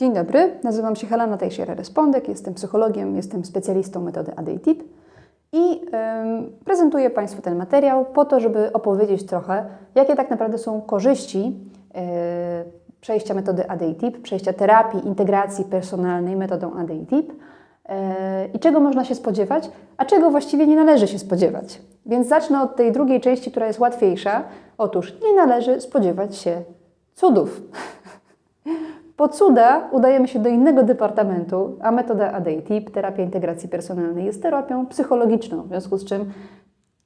Dzień dobry, nazywam się Helena Tejsiera-Respondek, jestem psychologiem, jestem specjalistą metody ADATIP i prezentuję Państwu ten materiał po to, żeby opowiedzieć trochę, jakie tak naprawdę są korzyści yy, przejścia metody ADATIP, przejścia terapii, integracji personalnej metodą ADATIP yy, i czego można się spodziewać, a czego właściwie nie należy się spodziewać. Więc zacznę od tej drugiej części, która jest łatwiejsza. Otóż nie należy spodziewać się cudów. Po cuda udajemy się do innego departamentu, a metoda ADATIP, terapia integracji personalnej, jest terapią psychologiczną, w związku z czym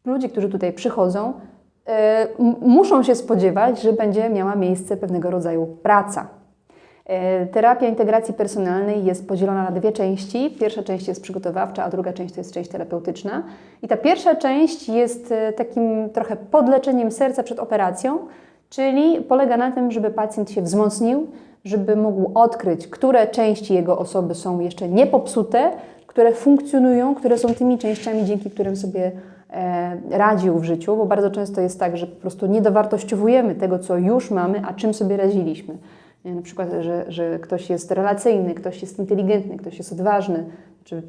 ludzie, którzy tutaj przychodzą, m- muszą się spodziewać, że będzie miała miejsce pewnego rodzaju praca. E, Terapia integracji personalnej jest podzielona na dwie części. Pierwsza część jest przygotowawcza, a druga część to jest część terapeutyczna. I ta pierwsza część jest e, takim trochę podleczeniem serca przed operacją, czyli polega na tym, żeby pacjent się wzmocnił, żeby mógł odkryć, które części jego osoby są jeszcze niepopsute, które funkcjonują, które są tymi częściami, dzięki którym sobie e, radził w życiu, bo bardzo często jest tak, że po prostu nie dowartościowujemy tego, co już mamy, a czym sobie radziliśmy. Na przykład, że, że ktoś jest relacyjny, ktoś jest inteligentny, ktoś jest odważny, czy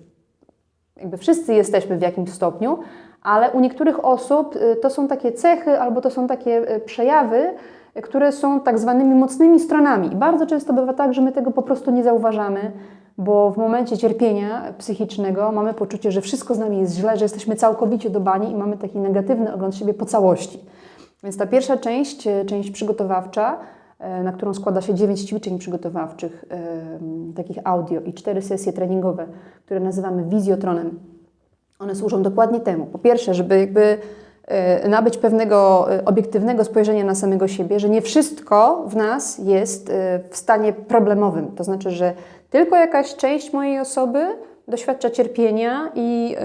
jakby wszyscy jesteśmy w jakimś stopniu, ale u niektórych osób y, to są takie cechy albo to są takie y, przejawy, które są tak zwanymi mocnymi stronami. I bardzo często bywa tak, że my tego po prostu nie zauważamy, bo w momencie cierpienia psychicznego mamy poczucie, że wszystko z nami jest źle, że jesteśmy całkowicie dobani i mamy taki negatywny ogląd siebie po całości. Więc ta pierwsza część, y, część przygotowawcza, y, na którą składa się 9 ćwiczeń przygotowawczych, y, takich audio i 4 sesje treningowe, które nazywamy wizjotronem. One służą dokładnie temu. Po pierwsze, żeby jakby e, nabyć pewnego e, obiektywnego spojrzenia na samego siebie, że nie wszystko w nas jest e, w stanie problemowym. To znaczy, że tylko jakaś część mojej osoby doświadcza cierpienia i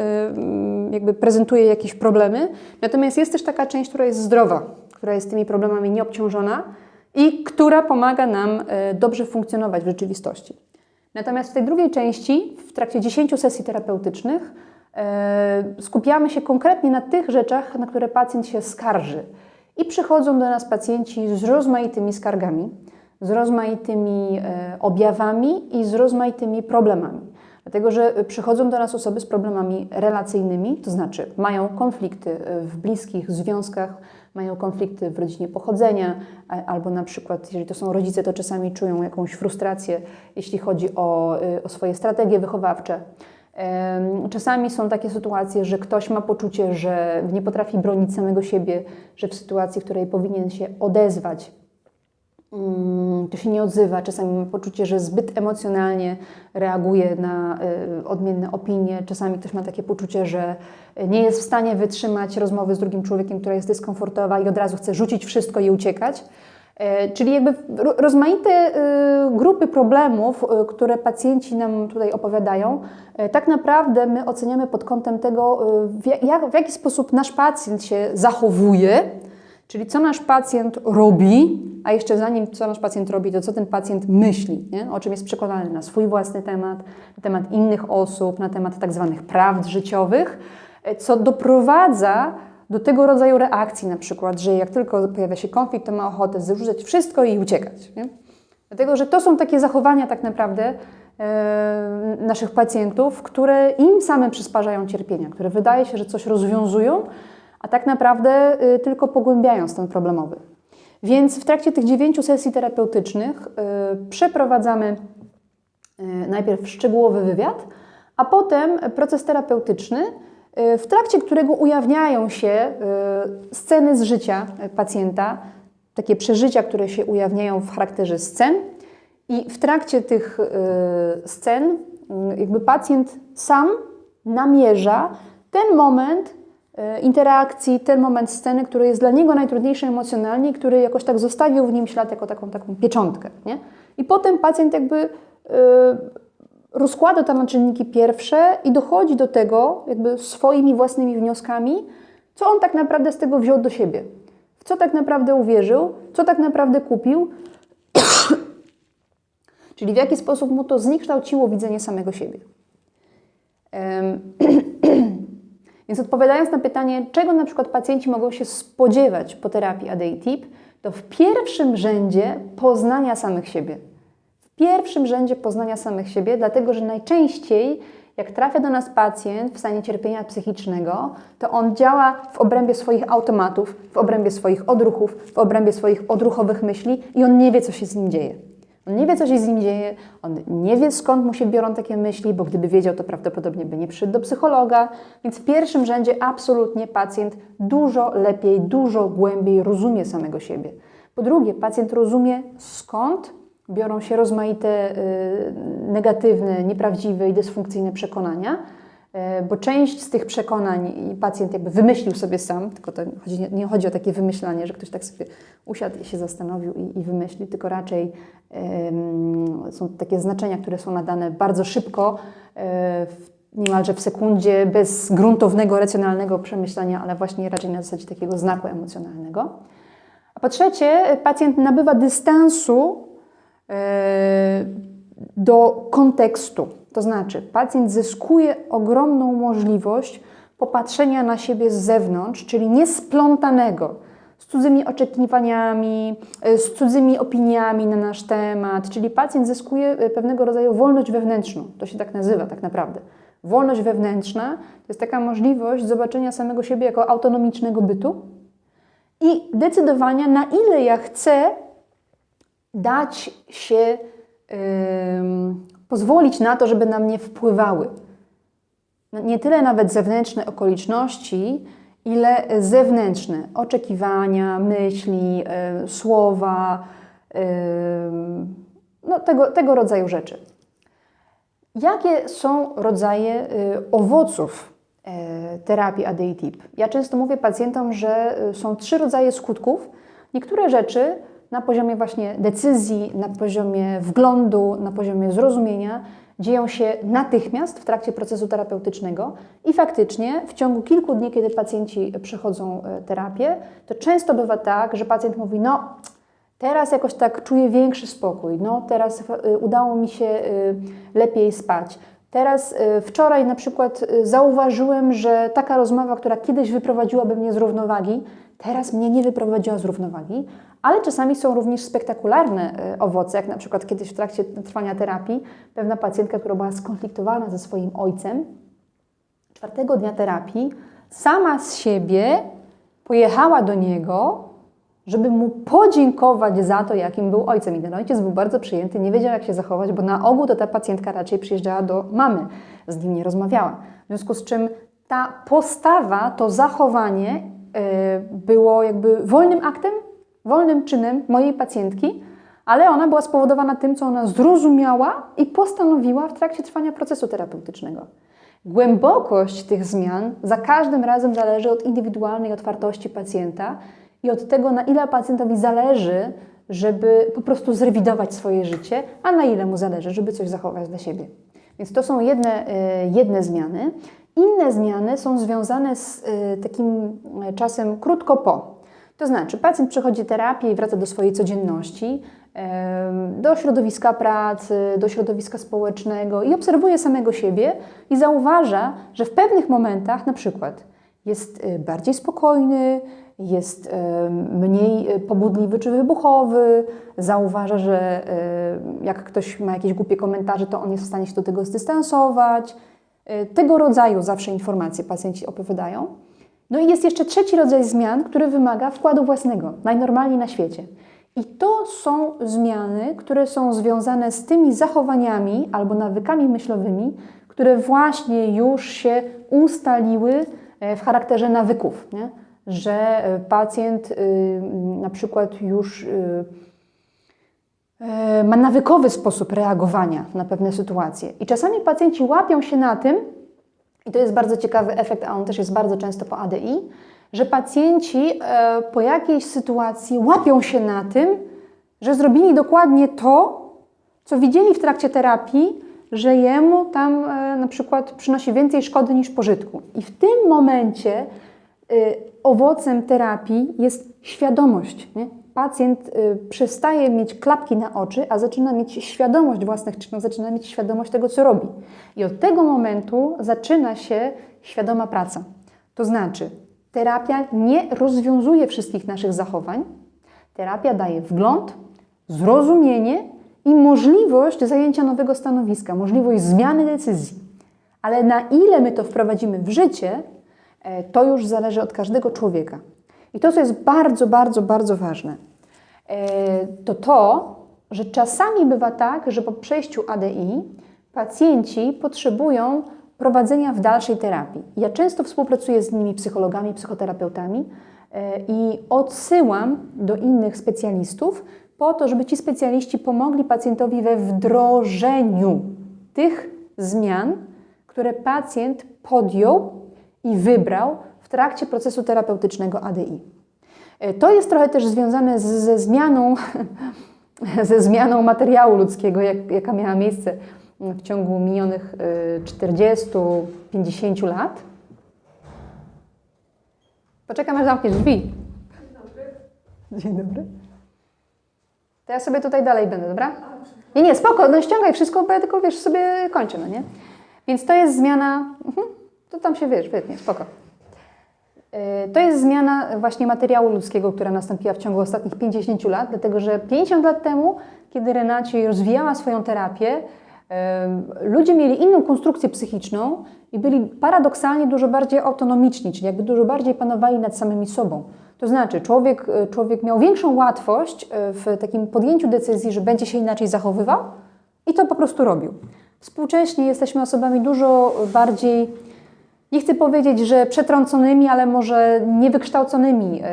jakby prezentuje jakieś problemy. Natomiast jest też taka część, która jest zdrowa, która jest tymi problemami nieobciążona i która pomaga nam dobrze funkcjonować w rzeczywistości. Natomiast w tej drugiej części, w trakcie 10 sesji terapeutycznych, skupiamy się konkretnie na tych rzeczach, na które pacjent się skarży. I przychodzą do nas pacjenci z rozmaitymi skargami, z rozmaitymi e, objawami i z rozmaitymi problemami. Dlatego, że przychodzą do nas osoby z problemami relacyjnymi, to znaczy mają konflikty e, w bliskich związkach, mają konflikty w rodzinie pochodzenia, albo na przykład, jeżeli to są rodzice, to czasami czują jakąś frustrację, jeśli chodzi o, o swoje strategie wychowawcze. Czasami są takie sytuacje, że ktoś ma poczucie, że nie potrafi bronić samego siebie, że w sytuacji, w której powinien się odezwać, mm, to się nie odzywa. Czasami ma poczucie, że zbyt emocjonalnie reaguje na y, odmienne opinie. Czasami ktoś ma takie poczucie, że nie jest w stanie wytrzymać rozmowy z drugim człowiekiem, która jest dyskomfortowa i od razu chce rzucić wszystko i uciekać. E, Czyli jakby ro- rozmaite y, grupy problemów, y, które pacjenci nam tutaj opowiadają, e, tak naprawdę my oceniamy pod kątem tego, y, w jaki sposób nasz pacjent się zachowuje, czyli co nasz pacjent robi, a jeszcze zanim co nasz pacjent robi, to co ten pacjent myśli, nie? o czym jest przekonany na swój własny temat, na temat innych osób, na temat tak zwanych prawd życiowych, e, co doprowadza do tego rodzaju reakcji, na przykład, że jak tylko pojawia się konflikt, to ma ochotę zrzucać wszystko i uciekać. Nie? Dlatego, że to są takie zachowania tak naprawdę e, naszych pacjentów, które im same przysparzają cierpienia, które wydaje się, że coś rozwiązują, a tak naprawdę y, tylko pogłębiają stan problemowy. Więc w trakcie tych dziewięciu sesji terapeutycznych y, przeprowadzamy najpierw szczegółowy wywiad, a potem proces terapeutyczny, w trakcie którego ujawniają się y, sceny z życia pacjenta, takie przeżycia, które się ujawniają w charakterze scen. I w trakcie tych y, scen, y, jakby pacjent sam namierza ten moment y, interakcji, ten moment sceny, który jest dla niego najtrudniejszy emocjonalnie, który jakoś tak zostawił w nim ślad jako taką, taką pieczątkę. Nie? I potem pacjent jakby y, rozkłada to na czynniki pierwsze i dochodzi do tego jakby swoimi własnymi wnioskami, co on tak naprawdę z tego wziął do siebie. W co tak naprawdę uwierzył, co tak naprawdę kupił, czyli w jaki sposób mu to zniekształciło widzenie samego siebie. Więc odpowiadając na pytanie, czego na przykład pacjenci mogą się spodziewać po terapii ADATIP, to w pierwszym rzędzie poznania samych siebie. Pierwszym rzędzie poznania samych siebie, dlatego że najczęściej jak trafia do nas pacjent w stanie cierpienia psychicznego, to on działa w obrębie swoich automatów, w obrębie swoich odruchów, w obrębie swoich odruchowych myśli i on nie wie, co się z nim dzieje. On nie wie, co się z nim dzieje, on nie wie, skąd mu się biorą takie myśli, bo gdyby wiedział, to prawdopodobnie by nie przyszedł do psychologa. Więc w pierwszym rzędzie absolutnie pacjent dużo lepiej, dużo głębiej rozumie samego siebie. Po drugie, pacjent rozumie, skąd biorą się rozmaite y, negatywne, nieprawdziwe i dysfunkcyjne przekonania, y, bo część z tych przekonań pacjent jakby wymyślił sobie sam, tylko to chodzi, nie, chodzi o takie wymyślanie, że ktoś tak sobie usiadł i się zastanowił i, i wymyślił, tylko raczej są takie znaczenia, które są nadane bardzo szybko, w, niemalże w sekundzie, bez gruntownego, racjonalnego przemyślenia, ale właśnie raczej na zasadzie takiego znaku emocjonalnego. A po trzecie, pacjent nabywa dystansu do kontekstu. To znaczy, pacjent zyskuje ogromną możliwość popatrzenia na siebie z zewnątrz, czyli niesplątanego, z cudzymi oczekiwaniami, z cudzymi opiniami na nasz temat, czyli pacjent zyskuje pewnego rodzaju wolność wewnętrzną. To się tak nazywa tak naprawdę. Wolność wewnętrzna to jest taka możliwość zobaczenia samego siebie jako autonomicznego bytu i decydowania, na ile ja chcę dać się, pozwolić na to, żeby na mnie wpływały. No, nie tyle nawet zewnętrzne okoliczności, ile zewnętrzne oczekiwania, myśli, yy, słowa, no, tego, tego rodzaju rzeczy. Jakie są rodzaje y, owoców y, terapii ADI-TIP? Ja często mówię pacjentom, że y, są trzy rodzaje skutków. Niektóre rzeczy na poziomie właśnie decyzji, na poziomie wglądu, na poziomie zrozumienia dzieją się natychmiast w trakcie procesu terapeutycznego i faktycznie w ciągu kilku dni, kiedy pacjenci przechodzą e, terapię, to często bywa tak, że pacjent mówi: No, teraz jakoś tak czuję większy spokój, no, teraz e, udało mi się e, lepiej spać. Teraz wczoraj na przykład zauważyłem, że taka rozmowa, która kiedyś wyprowadziłaby mnie z równowagi, teraz mnie nie wyprowadziła z równowagi, ale czasami są również spektakularne e, owoce, jak na przykład kiedyś w trakcie trwania terapii pewna pacjentka, która była skonfliktowana ze swoim ojcem, czwartego dnia terapii sama z siebie pojechała do niego, żeby mu podziękować za to, jakim był ojcem. I ten ojciec był bardzo przyjęty, nie wiedział, jak się zachować, bo na ogół to ta pacjentka raczej przyjeżdżała do mamy, z nim nie rozmawiała. W związku z czym ta postawa, to zachowanie yy, było jakby wolnym aktem wolnym czynem mojej pacjentki, ale ona była spowodowana tym, co ona zrozumiała i postanowiła w trakcie trwania procesu terapeutycznego. Głębokość tych zmian za każdym razem zależy od indywidualnej otwartości pacjenta i od tego, na ile pacjentowi zależy, żeby po prostu zrewidować swoje życie, a na ile mu zależy, żeby coś zachować dla siebie. Więc to są jedne, e, jedne zmiany. Inne zmiany są związane z e, takim e, czasem krótko po. To znaczy, pacjent przechodzi terapię i wraca do swojej codzienności, do środowiska pracy, do środowiska społecznego i obserwuje samego siebie i zauważa, że w pewnych momentach na przykład jest y, bardziej spokojny, jest mniej y, pobudliwy czy wybuchowy, zauważa, że y, jak ktoś ma jakieś głupie komentarze, to on jest w stanie się do tego zdystansować. Tego rodzaju zawsze informacje pacjenci opowiadają. No i jest jeszcze trzeci rodzaj zmian, który wymaga wkładu własnego, najnormalniej na świecie. I to są zmiany, które są związane z tymi zachowaniami albo nawykami myślowymi, które właśnie już się ustaliły e, w charakterze nawyków. Nie? Że e, pacjent y, na przykład już y, e, ma nawykowy sposób reagowania na pewne sytuacje. I czasami pacjenci łapią się na tym, i to jest bardzo ciekawy efekt, a on też jest bardzo często po ADI, że pacjenci e, po jakiejś sytuacji łapią się na tym, że zrobili dokładnie to, co widzieli w trakcie terapii, że jemu tam e, na przykład przynosi więcej szkody niż pożytku. I w tym momencie e, owocem terapii jest świadomość. Nie? Pacjent y, przestaje mieć klapki na oczy, a zaczyna mieć świadomość własnych czynów, zaczyna mieć świadomość tego, co robi. I od tego momentu zaczyna się świadoma praca. To znaczy, terapia nie rozwiązuje wszystkich naszych zachowań, terapia daje wgląd, zrozumienie i możliwość zajęcia nowego stanowiska, możliwość zmiany decyzji. Ale na ile my to wprowadzimy w życie, e, to już zależy od każdego człowieka. I to, co jest bardzo, bardzo, bardzo ważne, e, to to, że czasami bywa tak, że po przejściu ADI pacjenci potrzebują prowadzenia w dalszej terapii. Ja często współpracuję z nimi psychologami, psychoterapeutami e, i odsyłam do innych specjalistów po to, żeby ci specjaliści pomogli pacjentowi we wdrożeniu tych zmian, które pacjent podjął i wybrał trakcie procesu terapeutycznego ADI. E, To jest trochę też związane z, ze zmianą, ze zmianą materiału ludzkiego, jak, jaka miała miejsce w ciągu minionych y, 40-50 lat. Poczekam, aż zamkniesz drzwi. Dzień dobry. To ja sobie tutaj dalej będę, dobra? Nie, nie, spoko, no ściągaj wszystko, bo ja tylko, wiesz, sobie kończę, no nie? Więc to jest zmiana, mhm, to tam się, wiesz, wytnie, spoko. To jest zmiana właśnie materiału ludzkiego, która nastąpiła w ciągu ostatnich 50 lat, dlatego że 50 lat temu, kiedy Renaci rozwijała swoją terapię, ludzie mieli inną konstrukcję psychiczną i byli paradoksalnie dużo bardziej autonomiczni, czyli jakby dużo bardziej panowali nad samymi sobą. To znaczy, człowiek, y, człowiek miał większą łatwość y, w takim podjęciu decyzji, że będzie się inaczej zachowywał i to po prostu robił. Współcześnie jesteśmy osobami dużo bardziej nie chcę powiedzieć, że przetrąconymi, ale może niewykształconymi e,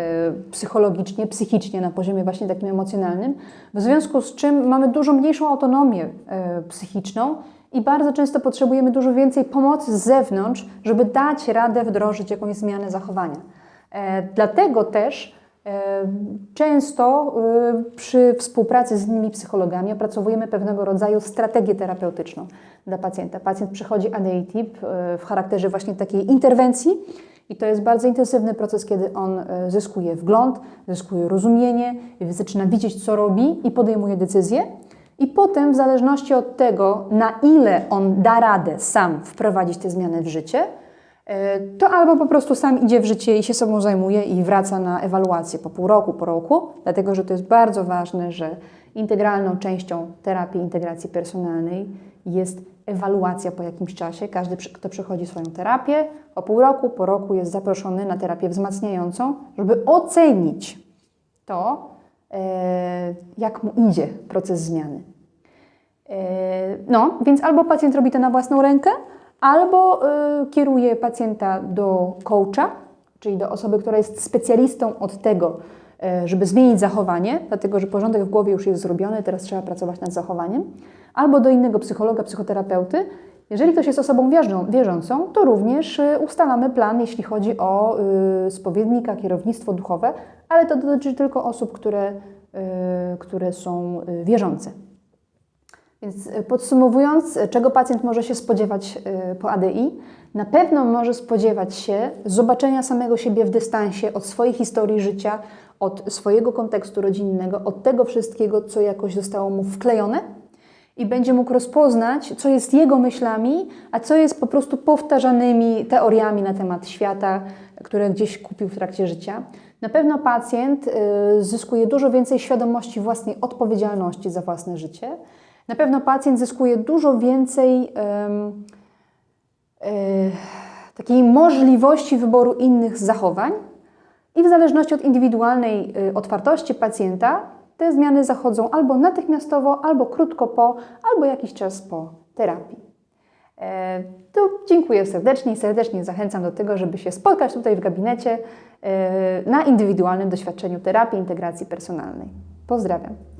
psychologicznie, psychicznie na poziomie właśnie takim emocjonalnym, w związku z czym mamy dużo mniejszą autonomię e, psychiczną i bardzo często potrzebujemy dużo więcej pomocy z zewnątrz, żeby dać radę wdrożyć jakąś zmianę zachowania. E, Dlatego też Często e, przy współpracy z innymi psychologami opracowujemy pewnego rodzaju strategię terapeutyczną dla pacjenta. Pacjent przychodzi ADI-TIP e, w charakterze właśnie takiej interwencji i to jest bardzo intensywny proces, kiedy on e, zyskuje wgląd, zyskuje rozumienie, zaczyna widzieć, co robi i podejmuje decyzje. I potem, w zależności od tego, na ile on da radę sam wprowadzić te zmiany w życie, to albo po prostu sam idzie w życie i się sobą zajmuje i wraca na ewaluację po pół roku, po roku, dlatego że to jest bardzo ważne, że integralną częścią terapii integracji personalnej jest ewaluacja po jakimś czasie. Każdy, kto przechodzi swoją terapię, po pół roku, po roku jest zaproszony na terapię wzmacniającą, żeby ocenić to, e, jak mu idzie proces zmiany. E, No, więc albo pacjent robi to na własną rękę, albo y, kieruje pacjenta do coacha, czyli do osoby, która jest specjalistą od tego, y, żeby zmienić zachowanie, dlatego że porządek w głowie już jest zrobiony, teraz trzeba pracować nad zachowaniem, albo do innego psychologa, psychoterapeuty. Jeżeli ktoś jest osobą wierzą, wierzącą, to również y, ustalamy plan, jeśli chodzi o y, spowiednika, kierownictwo duchowe, ale to dotyczy tylko osób, które, y, które są wierzące. Więc e, podsumowując, e, czego pacjent może się spodziewać e, po ADI? Na pewno może spodziewać się zobaczenia samego siebie w dystansie od swojej historii życia, od swojego kontekstu rodzinnego, od tego wszystkiego, co jakoś zostało mu wklejone i będzie mógł rozpoznać, co jest jego myślami, a co jest po prostu powtarzanymi teoriami na temat świata, które gdzieś kupił w trakcie życia. Na pewno pacjent zyskuje dużo więcej świadomości własnej odpowiedzialności za własne życie. Na pewno pacjent zyskuje dużo więcej e, takiej możliwości wyboru innych zachowań i w zależności od indywidualnej y, otwartości pacjenta te zmiany zachodzą albo natychmiastowo, albo krótko po, albo jakiś czas po terapii. E, To dziękuję serdecznie i serdecznie zachęcam do tego, żeby się spotkać tutaj w gabinecie e, na indywidualnym doświadczeniu terapii integracji personalnej. Pozdrawiam.